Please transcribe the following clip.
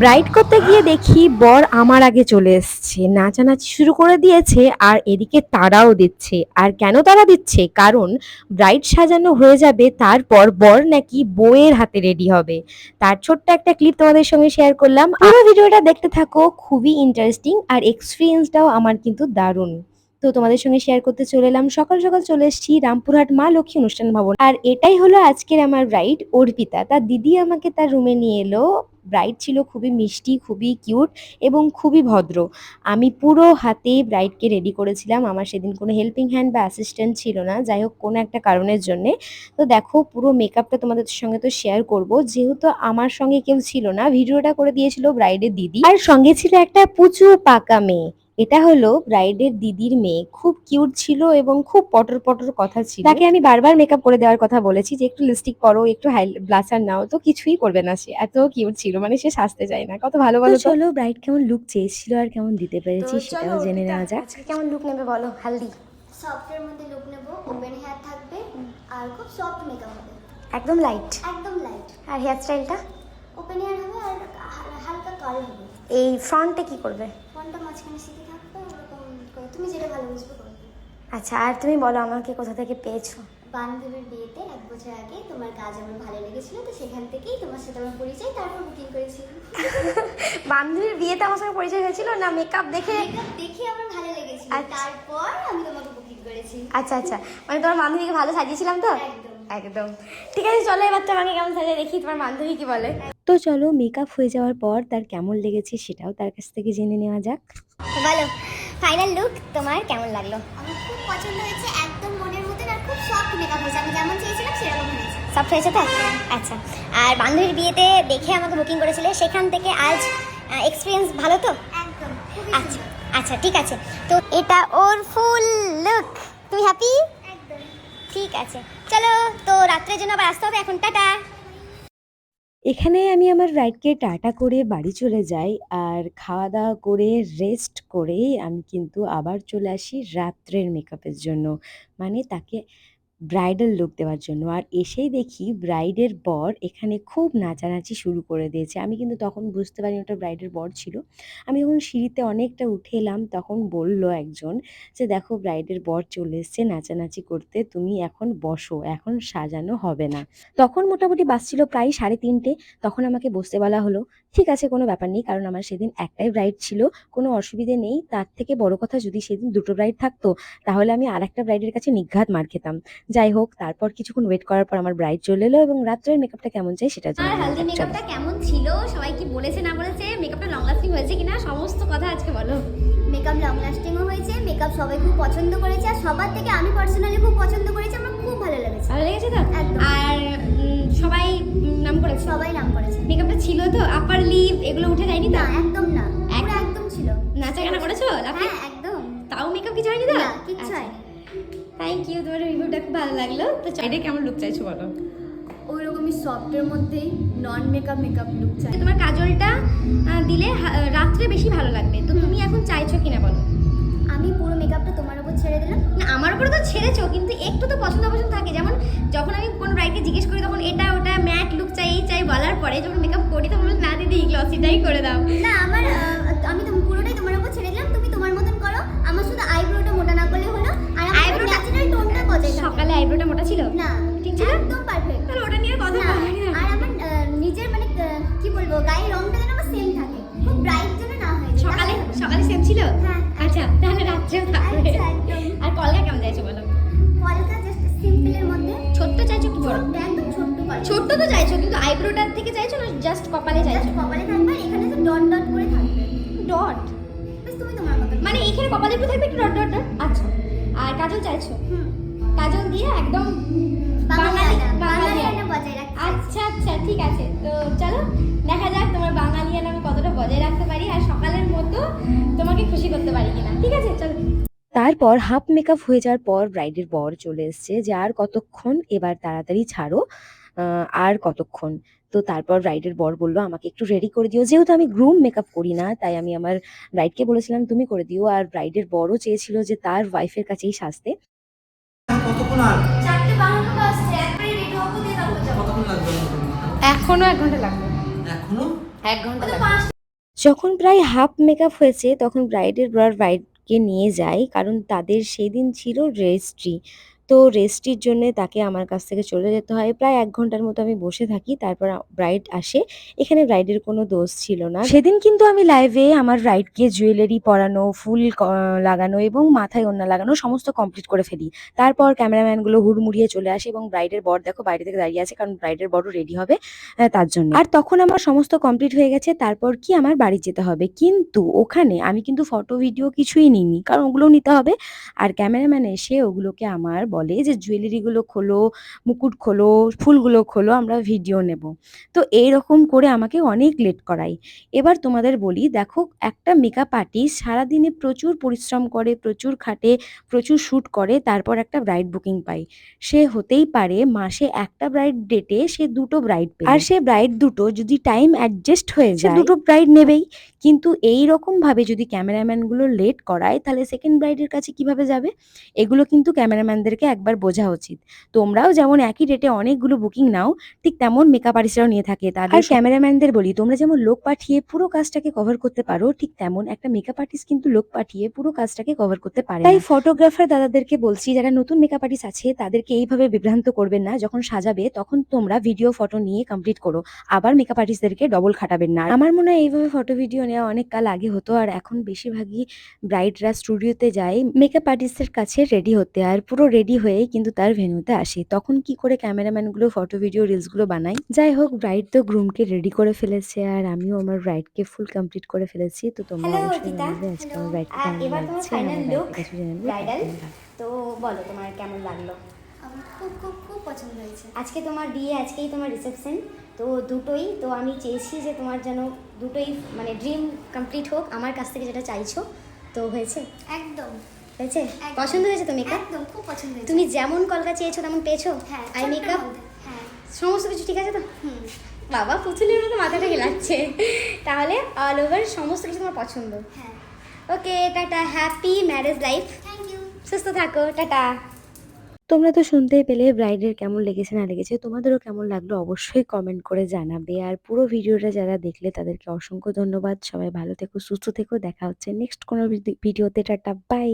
Bride করতে গিয়ে দেখি বর আমার আগে চলে এসছে। নাচানাচি শুরু করে দিয়েছে আর এদিকে তারাও দিচ্ছে। আর কেন তারা দিচ্ছে? কারণ ব্রাইড সাজানো হয়ে যাবে তারপর বর নাকি বউয়ের হাতে রেডি হবে। তার ছোট্ট একটা ক্লিপ তোমাদের সঙ্গে শেয়ার করলাম। পুরো ভিডিওটা দেখতে থাকো খুবই ইন্টারেস্টিং আর এক্সপিরিয়েন্সটাও আমার কিন্তু দারুণ। তো তোমাদের সঙ্গে শেয়ার করতে চলে এলাম। সকাল সকাল চলে এসেছি রামপুরহাট মা লক্ষ্মী অনুষ্ঠান ভবন। আর এটাই হলো আজকের আমার ব্রাইড অর্পিতা। তার দিদি আমাকে তার রুমে নিয়ে এলো। ব্রাইড ছিল, খুবই মিষ্টি, খুবই কিউট এবং খুবই ভদ্র। আমি পুরো হাতে ব্রাইডকে রেডি করেছিলাম। আমার সেদিন কোনো হেল্পিং হ্যান্ড বা অ্যাসিস্ট্যান্ট ছিল না। যাই হোক, কোনো একটা কারণের জন্যে। তো দেখো, পুরো মেকআপটা তোমাদের সঙ্গে তো শেয়ার করব। যেহেতু আমার সঙ্গে কেউ ছিল না ভিডিওটা করে দিয়েছিল ব্রাইডের দিদি। আর সঙ্গে ছিল একটা পুচু পাকা মেয়ে। এটা হলো ব্রাইডের দিদির মেয়ে। খুব কিউট ছিল এবং খুব পটর পটর কথা ছিল। তাকে আমি বারবার মেকআপ করে দেওয়ার কথা বলেছি যে একটু লিপস্টিক করো একটু হাই ব্লাসার নাও। তো কিছুই করবে না সে। এত কিউট ছিল মানে সে সাজতে চায় না। কত ভালো ভালো চলো ব্রাইড কেমন লুক চেয়েছিল আর কেমন দিতে পেরেছি সেটাও জেনে নেওয়া যাক। আজকে কেমন লুক নেবে বলো? হালদি। সফটের মধ্যে লুক নেব ওপেন হেয়ার থাকবে আর খুব সফট মেকআপ হবে। একদম লাইট একদম লাইট আর হেয়ার স্টাইলটা ওপেন হেয়ার হবে আর হালকা কাল হবে। এই ফ্রন্টে কি করবে? ফোনটা মাঝখানে সিটি থাকবে ওরকম করে। তুমি যেটা ভালো বুঝবে করবে আচ্ছা আর তুমি বলো আমাকে কোথা থেকে পেয়েছ? বান্ধবীর বিয়েতে এক বছর আগে তোমার কাজ আমার ভালো লেগেছিল তো সেখান থেকেই তোমার সাথে আমার পরিচয় তারপর বুকিং করেছি। বান্ধবীর বিয়েতে আমার সঙ্গে পরিচয় হয়েছিল না মেকআপ দেখে? মেকআপ দেখে আমার ভালো লেগেছিল আচ্ছা। তারপর আমি তোমাকে বুকিং করেছি। আচ্ছা আচ্ছা। মানে তোমার বান্ধবীকে ভালো সাজিয়েছিলাম তো? একদম। একদম। ঠিক আছে চলো এবার তোমাকে কেমন সাজিয়ে দেখি তোমার বান্ধবী কি বলে? তো চলো মেকআপ হয়ে যাওয়ার পর তার কেমন লেগেছে সেটাও তার কাছ থেকে জেনে নেওয়া যাক। বলো ফাইনাল লুক তোমার কেমন লাগল? আমার খুব পছন্দ হয়েছে একদম মনের মতন আর খুব সফট মেকআপ হয়েছে। আমি যেমন চেয়েছিলাম সেরকম হয়েছে। সব হয়েছে তো? আচ্ছা আর বান্ধবীর বিয়েতে দেখে আমাকে বুকিং করেছিলে সেখান থেকে আজ এক্সপিরিয়েন্স ভালো তো? একদম আচ্ছা আচ্ছা ঠিক আছে। তো এটা ওর ফুল লুক তুমি হ্যাপি ঠিক আছে। চলো, তো রাত্রের জন্য আবার আসতে হবে এখন, টাটা। এখানে আমি আমার রাইডকে টাটা করে বাড়ি চলে যাই, আর খাওয়া দাওয়া করে রেস্ট করেই আমি কিন্তু আবার চলে আসি রাত্রের মেকআপের জন্য। মানে তাকে ব্রাইডাল লুক দেওয়ার জন্য। আর এসেই দেখি ব্রাইডের বর এখানে খুব নাচানাচি শুরু করে দিয়েছে। আমি কিন্তু তখন বুঝতে পারিনি ওটা ব্রাইডের বর ছিল। আমি যখন সিঁড়িতে অনেকটা উঠে এলাম, তখন বলল একজন যে, দেখো ব্রাইডের বর চলে এসছে নাচানাচি করতে। তুমি এখন বসো। এখন সাজানো হবে না। তখন মোটামুটি বাজছিল প্রায় সাড়ে তিনটে। তখন আমাকে বসতে বলা হলো ঠিক আছে কোনো ব্যাপার নেই। কারণ আমার সেদিন একটাই ব্রাইড ছিল কোনো অসুবিধে নেই। তার থেকে বড় কথা যদি সেদিন দুটো ব্রাইড থাকতো তাহলে আমি আর একটা ব্রাইডের কাছে নিঘাত মার খেতাম। যাই হোক তারপর কিছুক্ষণ ওয়েট করার পর আমার ব্রাইড চলে এলো এবং রাত্রের মেকআপটা কেমন চাই সেটা আর হালদি মেকআপটা কেমন ছিল? সবাই কি বলেছে না বলেছে? মেকআপটা লং লাস্টিং হয়েছে কিনা? সমস্ত কথা আজকে বলো। মেকআপ লং লাস্টিংও হয়েছে মেকআপ সবাই খুব পছন্দ করেছে আর সবার থেকে আমি পার্সোনালি খুব পছন্দ করেছি। আমার খুব ভালো লেগেছে। ভালো লেগেছে তো? আর সবাই নাম করেছে? সবাই নাম করেছে। মেকআপটা ছিল তো? আপার লিপ এগুলো উঠে যায়নি তো? একদম না। পুরো একদম? একদম ছিল। নাচা গানা করেছ হ্যাঁ একদম। তাও মেকআপ কিছু হয়নি তো? না কিচ্ছু হয়নি। থ্যাংক ইউ তোমার রিভিউটা খুব ভালো লাগল। তো চাইডে কেমন লুক চাইছো বলো? ওই রকমই সফটের মধ্যেই নন মেকআপ মেকআপ লুক চাই। তোমার কাজলটা দিলে হা- রাত্রে বেশি ভালো লাগবে। তো তুমি এখন চাইছো কিনা বলো? আমি পুরো মেকআপটা তোমার উপর ছেড়ে দিলাম। না আমার উপরে তো ছেড়েছো কিন্তু একটু তো পছন্দ পছন্দ থাকে। যেমন যখন আমি কোনো ব্রাইডকে জিজ্ঞেস করি তখন এটা ওটা ম্যাট লুক চাই এই চাই বলার পরে যখন মেকআপ করি তখন না দিদি গ্লসিটাই করে দাও। না আমার আমি তো পুরোটাই তোমার উপর ছেড়ে দিলাম। তুমি তোমার মতন করো। আমার শুধু আইব্রোটা মোটা না করলে হলো আর Eyebrow-টা- ন্যাচারাল টোনটা বজায় সকালে আইব্রোটা মোটা ছিল? না ঠিক ছিল? একদম পারফেক্ট তাহলে ওটা নিয়ে কথা বলি না আর আমার নিজের মানে কি বলব গায়ের রংটা যেন চাইছো বলো। কলকা জাস্ট সিম্পলের মধ্যে। ছোট্ট চাইছো কি বড়? একদম ছোট্ট ছোট্ট তো চাইছো কিন্তু আইব্রোটার থেকে চাইছো না জাস্ট কপালে চাইছো? কপালে থাকবে এখানে তো ডট ডট করে থাকবে। ডট তুমি তোমার মতন মানে এখানে কপালে একটু থাকবে একটু ডট ডট ডট আচ্ছা। আর কাজল চাইছো? কাজল দিয়ে একদম বাঙালি বাঙালি বজায় আচ্ছা আচ্ছা ঠিক আছে। তো চলো তারপর হাফ মেকআপ হয়ে যাওয়ার পর ব্রাইডের বর চলে এসছে যে আর কতক্ষণ এবার তাড়াতাড়ি ছাড়ো আর কতক্ষণ? তো তারপর ব্রাইডের বর বলল আমাকে একটু রেডি করে দিও। যেহেতু আমি গ্রুম মেকআপ করি না তাই আমি আমার ব্রাইডকে বলেছিলাম তুমি করে দিও। আর ব্রাইডের বরও চেয়েছিল যে তার ওয়াইফের কাছেই সাজতে। এখনও এক ঘণ্টা লাগবে। এখনও? এক ঘণ্টা যখন প্রায় হাফ মেকআপ হয়েছে তখন ব্রাইডের বর ব্রাইডকে নিয়ে যায় কারণ তাদের সেদিন ছিল রেজিস্ট্রি। তো রেজিস্ট্রির জন্য তাকে আমার কাছ থেকে চলে যেতে হয়। প্রায় এক ঘণ্টার মতো আমি বসে থাকি, তারপর ব্রাইড আসে। এখানে ব্রাইডের কোনো দোষ ছিল না। সেদিন কিন্তু আমি লাইভে আমার ব্রাইডকে জুয়েলারি পরানো, ফুল লাগানো এবং মাথায় ওড়না লাগানো সমস্ত কমপ্লিট করে ফেলি। তারপর ক্যামেরাম্যানগুলো হুড়মুড়িয়ে চলে আসে এবং ব্রাইডের বর দেখো বাইরে থেকে দাঁড়িয়ে আছে কারণ ব্রাইডের বরও রেডি হবে তার জন্য। আর তখন আমার সমস্ত কমপ্লিট হয়ে গেছে, তারপর কি আমার বাড়ি যেতে হবে? কিন্তু ওখানে আমি কিন্তু ফটো ভিডিও কিছুই নিইনি, কারণ ওগুলো নিতে হবে। আর ক্যামেরাম্যান এসে ওগুলোকে আমার বলে যে জুয়েলারিগুলো খোলো মুকুট খোলো ফুলগুলো খোলো আমরা ভিডিও নেব। তো এই রকম করে আমাকে অনেক লেট করাই এবার তোমাদের বলি দেখো একটা মেকআপ আর্টিস্ট সারাদিনে প্রচুর পরিশ্রম করে প্রচুর খাটে প্রচুর শ্যুট করে তারপর একটা ব্রাইড বুকিং পায়। সে হতেই পারে মাসে একটা ব্রাইড ডেটে সে দুটো ব্রাইড পেয়ে আর সে ব্রাইড দুটো যদি টাইম অ্যাডজাস্ট হয়ে যায় দুটো ব্রাইড নেবেই। কিন্তু এই রকম ভাবে যদি ক্যামেরাম্যানগুলো লেট করায় তাহলে সেকেন্ড ব্রাইডের কাছে কীভাবে যাবে? এগুলো কিন্তু ক্যামেরাম্যানদেরকে একবার বোঝা উচিত। তোমরাও যেমন একই ডেটে অনেকগুলো বুকিং নাও ঠিক তেমন মেকআপ আর্টিস্টরাও নিয়ে থাকে। তাদের ক্যামেরাম্যানদের বলি তোমরা যেমন লোক পাঠিয়ে পুরো কাজটাকে কভার করতে পারো ঠিক তেমন একটা মেকআপ আর্টিস্ট কিন্তু লোক পাঠিয়ে পুরো কাজটাকে কভার করতে পারে তাই ফটোগ্রাফার দাদাদেরকে বলছি যারা নতুন মেকআপ আর্টিস্ট আছে তাদেরকে এইভাবে বিভ্রান্ত করবেন না। যখন সাজাবে তখন তোমরা ভিডিও ফটো নিয়ে কমপ্লিট করো। আবার মেকআপ আর্টিস্টদেরকে ডবল খাটাবেন না। আমার মনে হয় এইভাবে ফটো ভিডিও নেওয়া অনেক কাল আগে হতো। আর এখন বেশিরভাগই ব্রাইডরা স্টুডিওতে যায় মেকআপ আর্টিস্টের কাছে রেডি হতে। আর পুরো রেডি হয়ে কিন্তু তার ভেন্যুতে আসে। তখন কি করে ক্যামেরাম্যানগুলো ফটো ভিডিও রিলসগুলো বানায়? যাই হোক ব্রাইড তো গ্রুমকে রেডি করে ফেলেছে। আর আমিও আমার ব্রাইডকে ফুল কমপ্লিট করে ফেলেছি। তো তোমরা অবশ্যই। আজকে আমার ব্রাইডকে কেমন লাগছে। আমার জানাবে। তো বলো তোমার কেমন লাগল? আমার খুব খুব খুব পছন্দ হয়েছে। আজকে তোমার বিয়ে আজকেই তোমার রিসেপশন তো দুটোই তো আমি চেয়েছি যে তোমার যেন দুটোই মানে ড্রিম কমপ্লিট হোক আমার কাছ থেকে যেটা চাইছো। তো হয়েছে? একদম। হয়েছে? পছন্দ হয়েছে তো মেকআপ একদম খুব পছন্দ হয়েছে। তুমি যেমন কলকা চেয়েছো তেমন পেয়েছ? হ্যাঁ আই মেকআপ হ্যাঁ। সমস্ত কিছু ঠিক আছে তো? হুম। বাবা পুতুলের মতো মাথাটা গেলাচ্ছে তাহলে অল ওভার সমস্ত কিছু তোমার পছন্দ। হ্যাঁ। Okay ta-ta happy marriage life thank you সুস্থ থাকো টাটা। তোমরা তো শুনতেই পেলে ব্রাইডের কেমন লেগেছে, না লেগেছে। তোমাদেরও কেমন লাগল অবশ্যই কমেন্ট করে জানাবে। আর পুরো ভিডিওটা যারা দেখলে তাদেরকে অসংখ্য ধন্যবাদ। সবাই ভালো থেকো, সুস্থ থেকো। দেখা হচ্ছে নেক্সট কোনো ভিডিওতে। Tata bye